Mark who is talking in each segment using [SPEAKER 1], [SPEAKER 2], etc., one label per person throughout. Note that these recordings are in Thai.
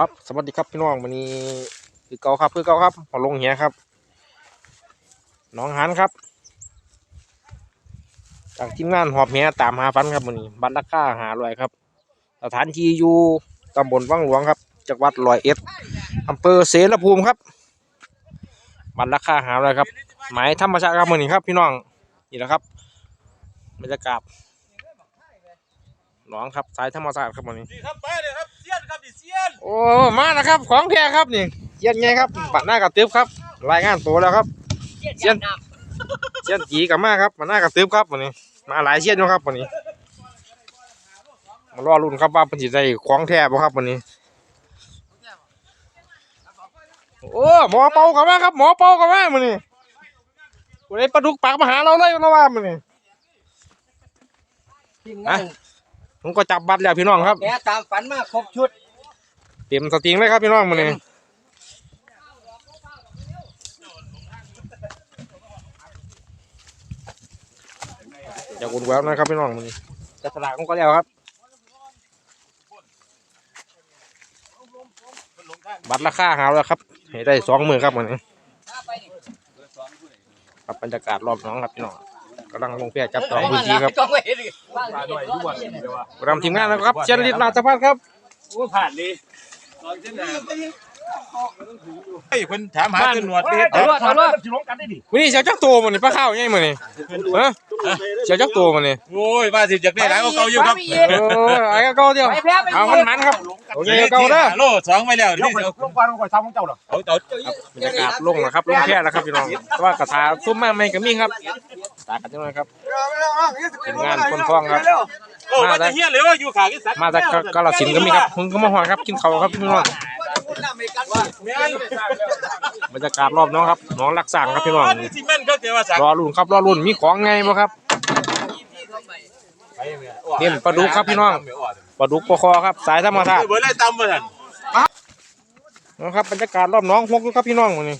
[SPEAKER 1] ครับสวัสดีครับพี่น้องวันนี้คือเก่าครับคือเก่าครับพอลงเหียครับน้องหันครับ จากทีมงานหอบเหียตามหาฟันครับวันนี้บัตรราคาหาลอยครับ สถานที่อยู่ตำบลวังหลวงครับจังหวัดร้อยเอ็ดอำเภอเสรภูมิครับบัตรราคาหาลอยครับ หมายธรรมชาติครับวันนี้ครับ พี่น้องนี่แหละครับบรรยากาศหนองครับสายธรรมชาติครับวันนี้
[SPEAKER 2] ครับไปเลยครับ ยนครับดิเซียน
[SPEAKER 1] โอ้ มาแล้วครับ ของแท้ครับนี่เชียนไงครับปัดหน้ากับตึบครับ รายงานตัวแล้วครับเชียนเชียนจีกับมาครับปัดหน้ากับตึบครับวันนี้ มาหลายเชียนอยู่ครับวันนี้ มารอรุ่นครับว่าเป็นสิได้ของแท้บ่ครับวันนี้ โอ้หมอเป่ากับมาครับ หมอเป่ากับมาวันนี้วันนี้ปลาดุกปากมาหาเราเลยเราว่ามันนี่
[SPEAKER 3] ทีม
[SPEAKER 1] อะ
[SPEAKER 3] งาน
[SPEAKER 1] ผมก็จับบัตรแล้วพี่น้องครับ
[SPEAKER 3] แกตามฝันมาครบชุด
[SPEAKER 1] เต็มสตริงเลยครับพี่น้องมันนี่อย่าอุ่นแววนะครับพี่น้องมันนี่จะสลากผมก็แล้วครับ บัตรราคาหาแล้วครับให้ได้สองหมื่นครับมันนี้ครับบรรยากาศรอบน้องครับพี่น้องกำลังลงเพียจับจองพื้นที่ครับ
[SPEAKER 3] ต้องไปเห็นดิ
[SPEAKER 2] มาหน่อยทุกวันเดี๋ยวว่า
[SPEAKER 1] รำทีมงานแล้วครับเชียนฤทธิ์ราชพัฒน์ครับ
[SPEAKER 2] โอ้ผ่านดีตอนเส้นหนาไอ้เพิ่นถามหาขึ้นหนวดที่เฮ็ด
[SPEAKER 3] ถอดรถถอดรถ
[SPEAKER 2] สิลงกันได้ดิ
[SPEAKER 1] วันนี้เสียวจักตัวมันนี่ปลาข้าวยังไงมันนี่ฮะเสียวจักตัวมันนี่
[SPEAKER 2] โอ้ยว่าสิจากได้หลายก็เก่าอยู่ครับ
[SPEAKER 1] โอ้ยไอ้ก็เก่าเดียว
[SPEAKER 3] ไปแพ้ไป
[SPEAKER 1] เอามันมันครับโอเคเก่าเด้อ
[SPEAKER 2] โลสองไปแล้วนี่เอา
[SPEAKER 4] ลงก่อนลงก่อนซ้ำของเจ้าเหรอ
[SPEAKER 2] เอาเอา
[SPEAKER 1] บรรยากาศลงแล้วครับลงแค่แล้วครับพี่น้องแต่ว่ากระถาซุ้มมากไม่ก็มีครับ ตากันจังเลยครับทีมงานคนท้องครับ
[SPEAKER 2] โอ้มันจะเฮี้ยเลยว่าอยู่ขางอีสัตว์
[SPEAKER 1] มาจากกาฬสินธุ์ก็มีครับคุณก็มาหอครับกินเขาวครับพี่น้อง
[SPEAKER 2] แม่น
[SPEAKER 1] บรรยากาศรอบน้องครับน้องรักสั่งครับพี่น้อง
[SPEAKER 2] อันนี้สิแม่นก็เจว่าสัก
[SPEAKER 1] รอรุ่นครับรอรุ่นมีของไงบ่ครับเต็มปลาดุกครับพี่น้อง ปลาดุกปลาคอครับสายธรรมชาติ
[SPEAKER 2] เบิร์ดไล่ตำมาสัน
[SPEAKER 1] นะครับบรรยากาศรอบน้องพกอยู่ครับพี่น้องวันนี้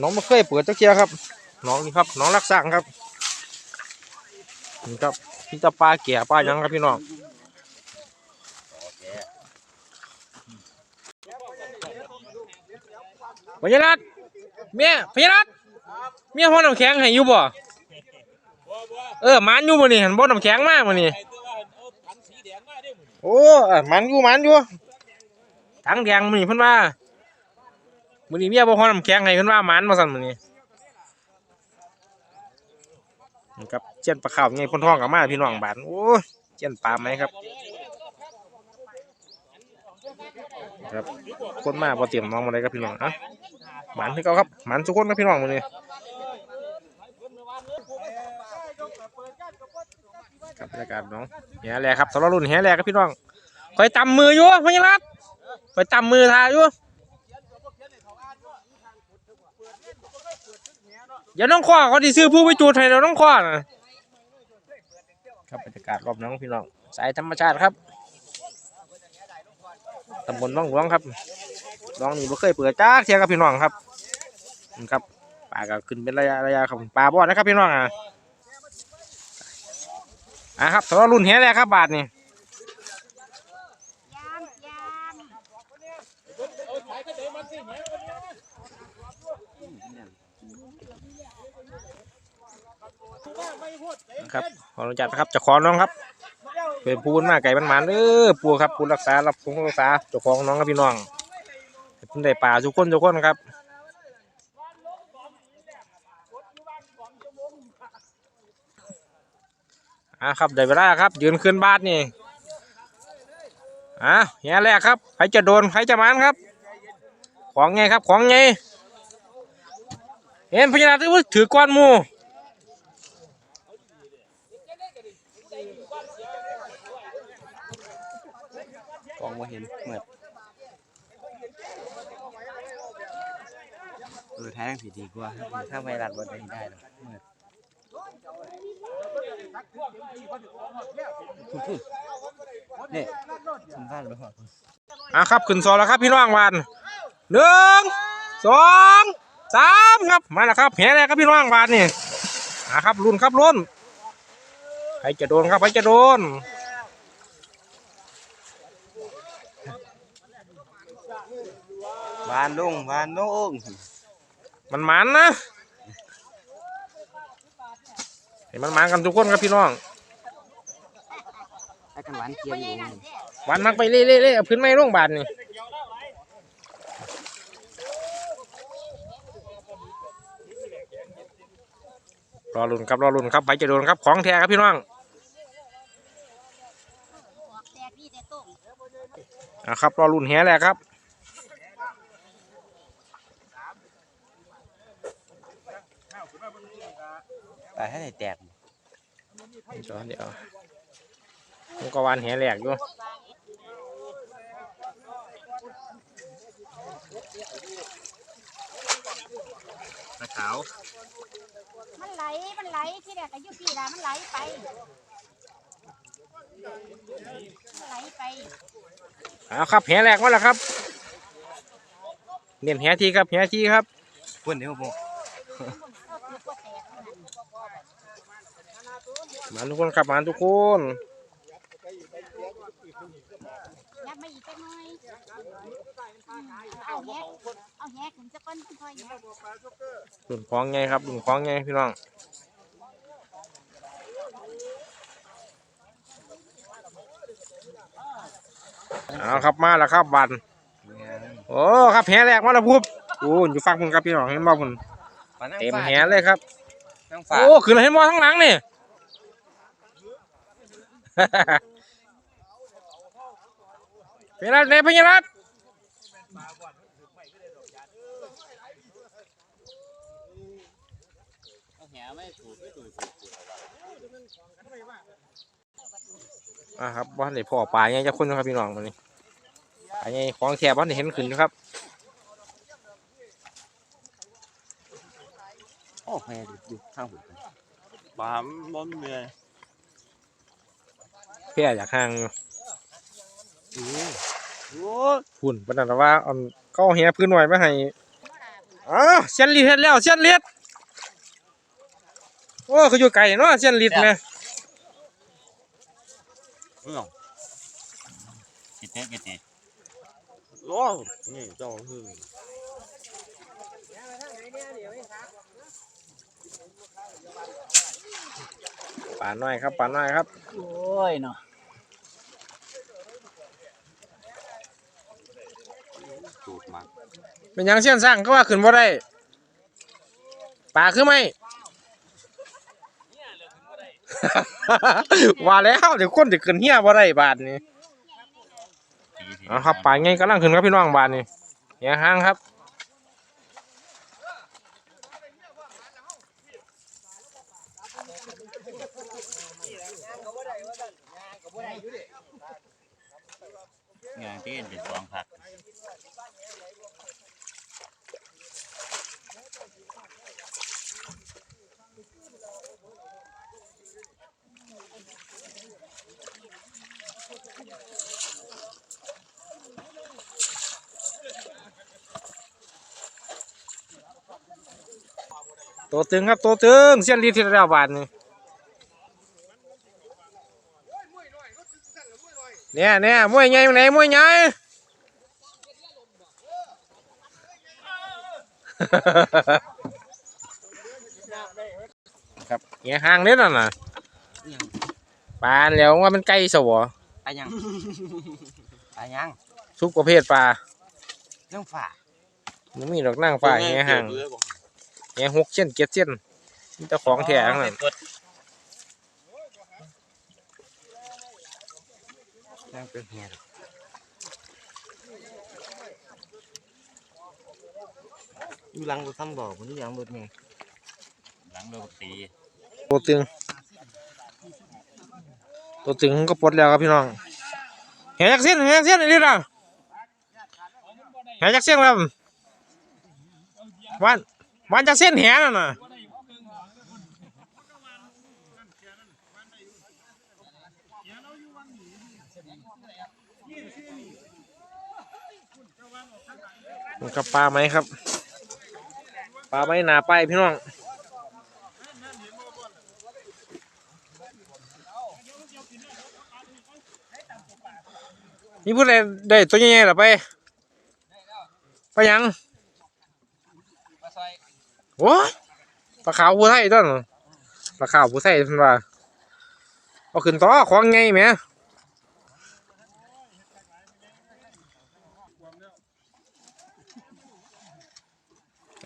[SPEAKER 1] น้องไม่เคยเปิดจักเทียครับ น้องนี่ครับน้องรักสั่งครับนี่ครับพี่ตาปลาแก่ปลายังครับพี่น้องพญารัตเมียพญารัตเมียพ่อน้ำแข็งให้อยู่บ่เออมันอยู่มื้อนี้หันบ่น้ำแข็งมามื้อนี้โอ้เออมันอยู่มันอยู่ถังแดงมื้อนี้เพิ่นว่ามื้อนี้เมียบ่พ่อน้ำแข็งให้เพิ่นว่ามันมาสั่นมื้อนี้นี่ ครับเจียนปลาขาวไงพ่นท้องกับมาพี่น้องบาดโอ้ยเจียนปลาไหมครับ ครับคนมาบ่เตรียมน้องมาเลยครับพี่น้องอะหมันที่เขาครับหมันทุกคนครับพี่น้องมื้อนี้ครับรรยกาศน้องแห่แหลกครับสำหรับรุ่นแห่แหลกครับพี่น้องคอยตำมืออยู่พญรัตคอยตำมือทาอยู่ อย่าน้องคว้าเขาดิซื้อผู้ไปจูดให้เราน้องคว้านะครับบรรยากาศรอบน้องพี่น้องสายธรรมชาติครับตำบลวังหลวงครับน้องนี่บ่เคยเปิดจ้าเทียกับพี่น้องครับนี่ครับปลาก็ขึ้นเป็นระยะระยะครับปลาบ่อนะครับพี่น้องอะอะครับสำหรับรุ่นแห่แรกครับบาทนี่ ครับขออนุญาตนะครับเจ้าของน้องครับเป็นปูนมาไก่มันหมันเออปูครับปูรักษารับปรุงรักษาเจ้าของน้องครับพี่น้องให้เพิ่นได้ป่าทุกคนทุกคนครับอะครับได้เวลาครับยืนขึ้นบาทนี่อะแย่แรกครับใครจะโดนใครจะมันครับ ของไงครับของไงเห็นพญานาคถือก้อนมู
[SPEAKER 3] องมาเห็นเหมือนเออท้ายผิดดีกว่าถ้าไวรัสบนได้ได้หรอกเหมือนพูดพูดนี่สัมภาษณ์ไปก่อน
[SPEAKER 1] อะครับขึ้นซนแล้วครับพี่น้องวันหนึ่งสองสามครับมาแล้วครับแห่แรกครับพี่น้องวันนี่อะครับรุ่นครับรุ่นใครจะโดนครับใครจะโดน
[SPEAKER 3] บานลงบานลง
[SPEAKER 1] มันมันนะเห็นมันมันกันทุกคนครับพี่น้อง
[SPEAKER 3] ไอ้กันหวานเกียร์อยู่
[SPEAKER 1] หวันมักไปเรื่อยๆเอาพื้นไม้รงพยาบาลนี่รอลุ่นครับรอลุ่นครับไปจะโดนครับของแท้ครับพี่น้อง
[SPEAKER 4] แตกนี่แต่ต้ม
[SPEAKER 1] อะครับรอลุ่นแฮแหละครับ
[SPEAKER 3] ลาให้ได้แตก
[SPEAKER 1] เดี๋ยวเดี๋ยวมันก็วานแหแหลกอยู่
[SPEAKER 2] ตะขาว
[SPEAKER 4] มันไหล มันไหลที่แรกก็อยู่พี่ละมันไหลไป มันไหลไป
[SPEAKER 1] เอาครับแหแหลกมาแล้วครับ เน้นแหทีครับแหทีครับ
[SPEAKER 3] พุ่นเดี๋ยวผม
[SPEAKER 4] เอาคือก็แตกนั่นน่ะ
[SPEAKER 1] มาทุกคนครับมาทุกคน
[SPEAKER 4] ยับมาอีกจักหน่อยอืมเอาแหกเอาแหกขึ้นจะก้อนค่อยๆแหก
[SPEAKER 1] ลุ่นของไงครับลุ่นของไงพี่น้องเอาครับมาแล้วครับบันโอ้ครับแหแรกมาแล้วพุบโอ้อยู่ฟังคุณครับพี่น้องเห็นบ่คุณ
[SPEAKER 3] ปลานั่ง
[SPEAKER 1] เต็ม
[SPEAKER 3] ฟ้า
[SPEAKER 1] แหเลยครับ
[SPEAKER 3] นั่งฟ้า
[SPEAKER 1] โอ้ขึ้นเห็นบ่ทั้งหลังนี่ เป็นอะไรเนี่ยพญารัตอ่าครับบ้านไหนพ่อปลาไงจะคนนะครับพี่น้องมันนี่ปลาไงของแถบบ้านไหนเห็นขึ้นครับ
[SPEAKER 3] โอ้แหอยู่ข้างหู
[SPEAKER 2] ปลามบ่มี เลย
[SPEAKER 1] เพี่ออยากห่างอยู่
[SPEAKER 3] โอ้
[SPEAKER 1] หุ่นปนันว่าเอาเข้าเฮียพื้นหน่อยมาให้อ๋อเส้นลีดเฮ็ดแล้วเส้นลีดโอ้คืออยู่ไกลเนาะเส้นลีดเนี่ย
[SPEAKER 2] กิเตกิเตโอ้นี่เจ้าคือ
[SPEAKER 1] ปลาน้อยครับปลาน้อยครับ
[SPEAKER 3] โอ้ยเนาะถูกมาก
[SPEAKER 1] เป็นหยังเส้นสร้างก็ว่าขึ้นบ่ได้ปลาคือไม่ ว่าแล้วเดี๋ยวคนจะขึ้นเฮียบ่ได้บาทนี้เอาครับปลาไงกำลังขึ้นครับพี่น้องบาทนี้อย่าห่างครับ
[SPEAKER 2] งานที่เป็นสองผัก
[SPEAKER 1] ตัวตึงครับตัวตึงเส้นลีดที่ระดับบาทนี่ เนี่ยเนี่ยมวยใหญ่อยู่ไหนมวยใหญ่ครับเงี้ยห่างนิดน่ะนะปลาแล้วว่ามันไก่สวอ
[SPEAKER 3] ปลายังปลายัง
[SPEAKER 1] ทุกประเภทปลา
[SPEAKER 3] นั่งฟ้า
[SPEAKER 1] มันมีดอกนั่งปลาเงี้ยห่างเงี้ยหกเส้นเจ็ดเส้นมีแต่ของแท้ทั้งนั้น
[SPEAKER 3] นั่งเป็นแหอยู่หลังรถทำบ่อมันอยู่หลังรถไง
[SPEAKER 2] หลังโดนตี
[SPEAKER 1] ตัวตึงตัวตึงก็ปลดแล้วครับพี่น้องแหจักเส้นแหจักเส้นนี่ล่ะแหจักเส้นครับวันวันจักเส้นแหนั่นน่ะ มันกับปลาไหมครับ ปลาไหมหนาไปพี่น้องมีผู้ใดได้ตัวใหญ่ๆหรอไป ไปยังโอ้ปลาขาวผู้ไทยต้นปลาขาวผู้ไทยเพิ่นว่าเอาขึ้นต่อของไงแหม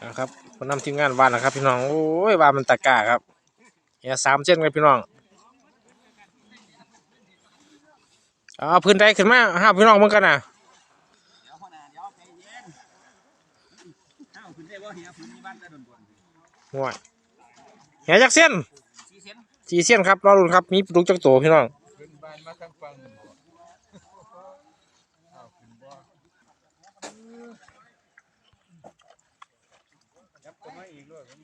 [SPEAKER 1] นะครับคนนำทีมงานวานนะครับ พี่น้อง โอ้ยวานมันตะกร้าครับเนี่ยสามเส้นเลยพี่น้องเอาพื้นใดขึ้นมาห้าพี่น้องเหมือนกันนะ
[SPEAKER 3] เดี๋ยวพ่อนาเดี๋ยวใจเย็นข้าวคุณได้ว่าเฮียคุณมีบ้านแต่โดนบน
[SPEAKER 1] ห่วยเหียจักเส้น
[SPEAKER 3] สี่เส้
[SPEAKER 1] นครับรอรุนครับ มีปลุกจักโตพี่น้อง
[SPEAKER 2] ขึ้นบ้านมาทางฝั่งอ้าวขึ้นบ่ยับตัวมา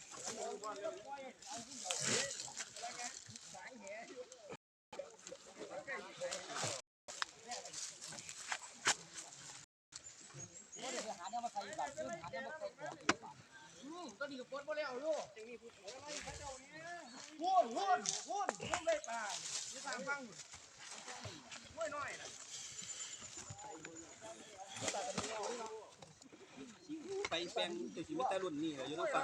[SPEAKER 2] ม่อนเลย
[SPEAKER 3] ไปแปลงตัวชีวิตแต่รุ่นนี่เลยอยู่ต้องฟัง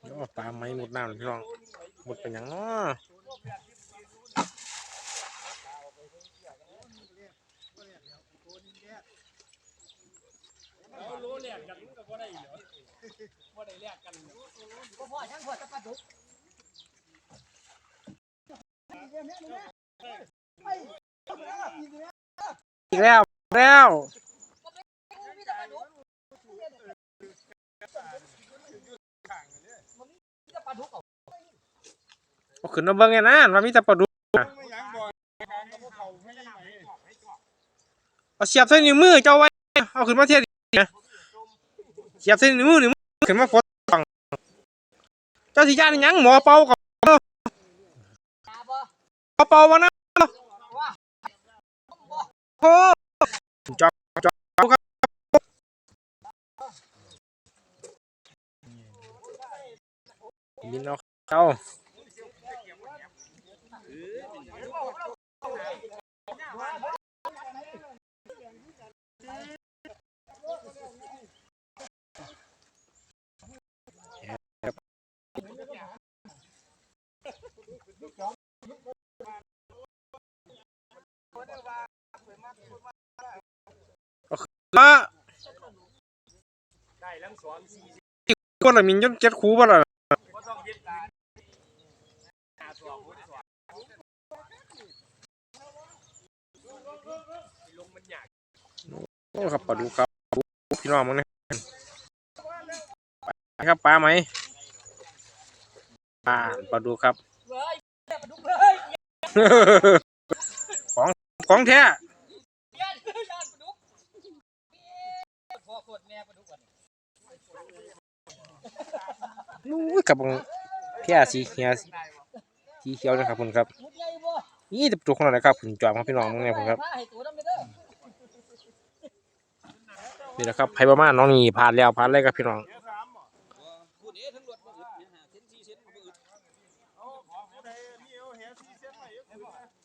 [SPEAKER 1] โอ้ปลาไม้หมดน้ำพี่น้องหมดเป็นหยังเนาะอีกแล้วแล้ว เอาขึ้นมาเบิ่งไงนะว่ามีแต่ปลาดุก น่ะ
[SPEAKER 2] ไม่ยังบ่อยการกับพวกเขาไม่ไหว
[SPEAKER 1] เอาเสียบใส่นิ้วมือเจ้าไว้ เอาขึ้นมาเทียดนะเสียบใส่นิ้วมือนิ้วมือขึ้นมาปลดฟังเจ้าสิย่านหยังหมอเป่ากับ หมอเป่ามานะโอ้จอกจอกครับบินเอาเข้า ละคนละมินจนเจ็ดคูบ่ล่ะโอ้ครับปลาดุกครับพี่น้องมึงเนี่ยไปครับปลาไหมปลาปลาดุกครับของของแท้ นู้กับบังเพียสีเขียวสีเขียวนะครับคุณครับนี่จะปลุกขนาดไหนครับคุณจอมครับพี่น้องมึงเนี่ยผมครับนี่นะครับไพ่ประมาณน้องนี่ผ่านแล้วผ่านเลยครับพี่น้อง
[SPEAKER 3] พูดเอ๊ะทั้งรถบ่อึดเนี่ยหาเส้นสี่เส้นบ่อึด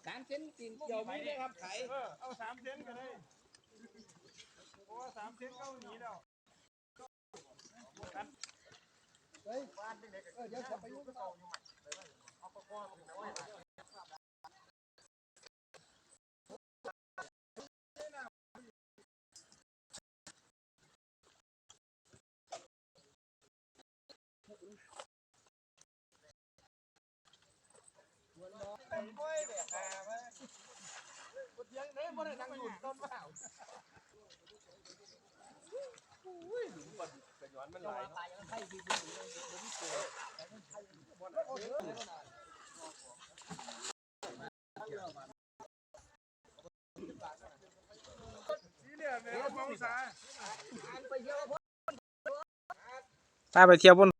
[SPEAKER 3] สามเส้นตีน เกี่ยวไม่ได้ครับไข่
[SPEAKER 2] เอาสามเซนก็ได้เพราะว่าสามเซนเข้าหนีแล้ว
[SPEAKER 1] ถ้าไปเที่ยวบน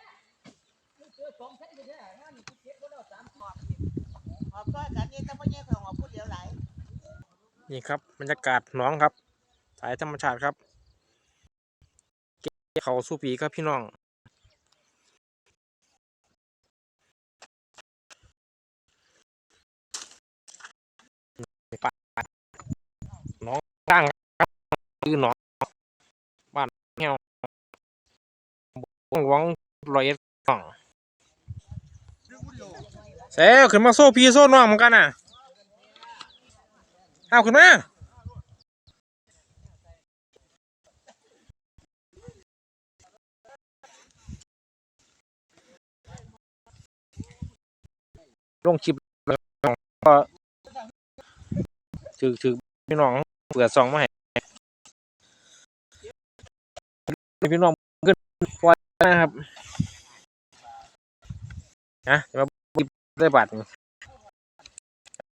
[SPEAKER 2] ก
[SPEAKER 5] ก็กันนี่แต่พ่อเนี่ยของออกพูดเดียวไหล
[SPEAKER 1] นี่ครับบรรยากาศหน้องครับสายธรรมชาติครับเก็บเขาสู้ปีครับพี่น้องน้องตั้งครับคือหน้องบ้านเหี่ยวหลวงรอยเอ็ดฝั่ง เซ่ขึ้นมาโซ่พี่โซ่น้องเหมือนกันน่ะเอาขึ้นมาลงคลิปแล้วก็ถือถือพี่น้องเปิดซองมาให้พี่น้องขึ้นปล่อยนะครับนะมา ได้บัตรนี่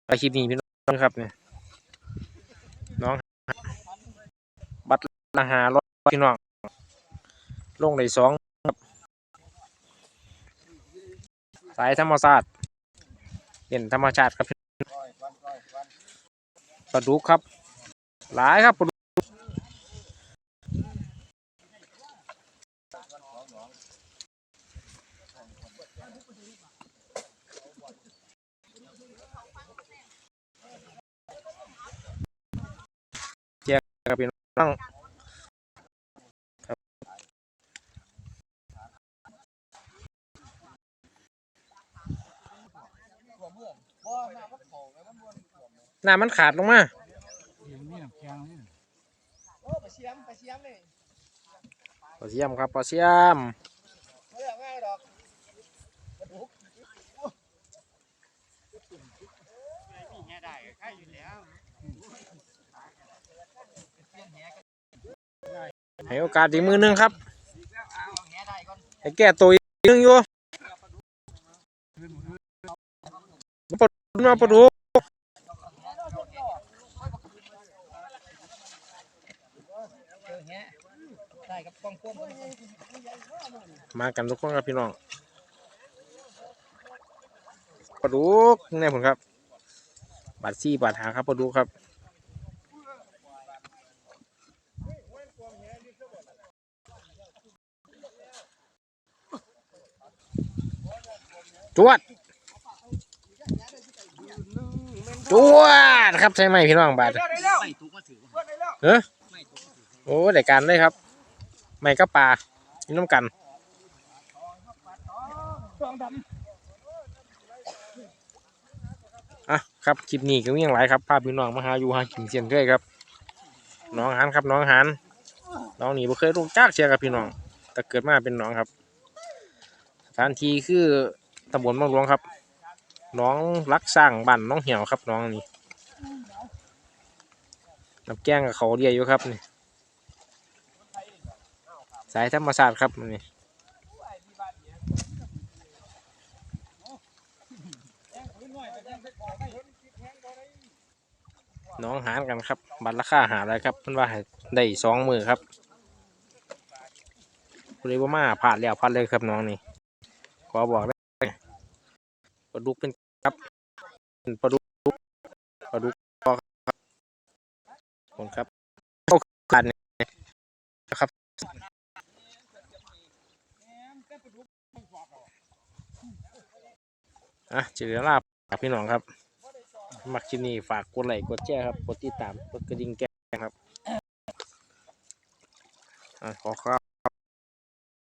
[SPEAKER 1] ไปคลิปนี้พี่น้องครับเนี่ยน้อง บัตรละหาร้อยพี่น้องลงได้สองครับสายธรรมศาสตร์เห็นธรรมชาติครับพี่ปลาดุกครับ หลายครับปลาดุกแจก ครับพี่น้องน้ำมันขาดลงมา
[SPEAKER 5] ไปเชียมไปเชียมเลา
[SPEAKER 1] เสียมครับปลาเสียม
[SPEAKER 5] ได้ง่ายดอก
[SPEAKER 1] ให้โอกาสอีกมือหนึงครับ ให้แก้ตัวอีกนึงอยู่มาปลดมาปลดดูมากันทุกคนครับพี่น้องปลาดุกนี่ผมครับบาทซี่บาทหาครับปลาดุกครับ จวด จวดครับใช่ไหมพี่น้องบาด
[SPEAKER 3] ไม่ถูกมาถือ
[SPEAKER 1] เออโอ้ได้การเลยครับ ไม่ก็ปลาพี่น้ำกันอะครับคลิปนี้ก็มีอย่างไรครับภาพพี่น้องมาหาอยู่หากินเสียนด้วยครับ น้องหันครับน้องหันน้องนี่บ่เคยลงจากเชียกับพี่น้องแต่เกิดมาเป็นน้องครับสถานที่คือ ตำบลบางหลวงครับ น้องรักสร้างบ้านน้องเหี่ยวครับ น้องนี่น้ำแกงกับเขาเรียอยู่ครับนี่สายธรรมศาสตร์ครับนี่น้องหารกันครับ บัตรราคาหาอะไรครับเพิ่นว่าได้สองมือครับคุณเลยว่ามาผ่านแล้วผ่านเลยครับน้องนี่ขอบอก ปลาดุกเป็นครับเป็นปลาดุกปลาดุกพอครับผมครับเข้ากันเนี่ยนะครับอะเจริญลาบฝากพี่น้องครับ มักชินี่ฝากกดไลค์กดแชร์ครับกดติดตามกดกระดิ่งแก้งครับอะขอครับ